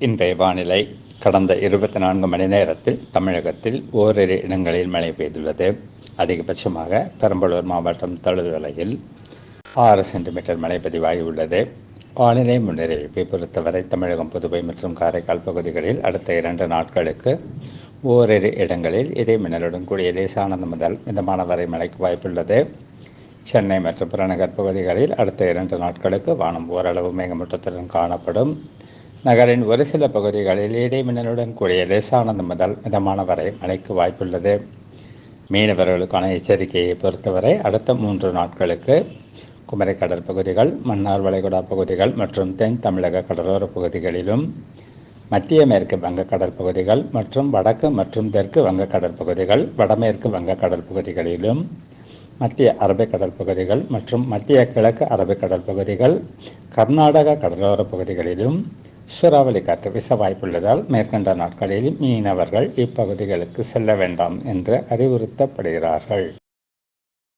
இன்றைய வானிலை கடந்த இருபத்தி நான்கு மணி நேரத்தில் தமிழகத்தில் ஓரிரு இடங்களில் மழை பெய்துள்ளது. அதிகபட்சமாக பெரம்பலூர் மாவட்டம் தழுதுவலையில் ஆறு சென்டிமீட்டர் மழை பதிவாகியுள்ளது. வானிலை முன்னறிவிப்பை பொறுத்தவரை தமிழகம் புதுவை மற்றும் காரைக்கால் பகுதிகளில் அடுத்த இரண்டு நாட்களுக்கு ஓரிரு இடங்களில் இதே மின்னலுடன் கூடிய லேசானது முதல் மிதமான வரை மழைக்கு வாய்ப்புள்ளது. சென்னை மற்றும் புறநகர் பகுதிகளில் அடுத்த இரண்டு நாட்களுக்கு வானம் ஓரளவு மேகமூட்டத்துடன் காணப்படும். நகரின் ஒரு சில பகுதிகளில் இடைமின்னலுடன் கூடிய லேசானது முதல் மிதமான வரை மழைக்கு வாய்ப்புள்ளது. மீனவர்களுக்கான எச்சரிக்கையை பொறுத்தவரை அடுத்த மூன்று நாட்களுக்கு குமரி கடல் பகுதிகள் மன்னார் வளைகுடா பகுதிகள் மற்றும் தென் தமிழக கடலோர பகுதிகளிலும் மத்திய மேற்கு வங்க பகுதிகள் மற்றும் வடக்கு மற்றும் தெற்கு வங்க கடற்பகுதிகள் வடமேற்கு வங்க கடற்பகுதிகளிலும் மத்திய அரபிக்கடல் பகுதிகள் மற்றும் மத்திய கிழக்கு அரபிக்கடல் பகுதிகள் கர்நாடக கடலோர பகுதிகளிலும் சூறாவளி காற்று வீச வாய்ப்புள்ளதால் மேற்கண்ட நாட்களில் மீனவர்கள் இப்பகுதிகளுக்கு செல்ல வேண்டாம் என்று அறிவுறுத்தப்படுகிறார்கள்.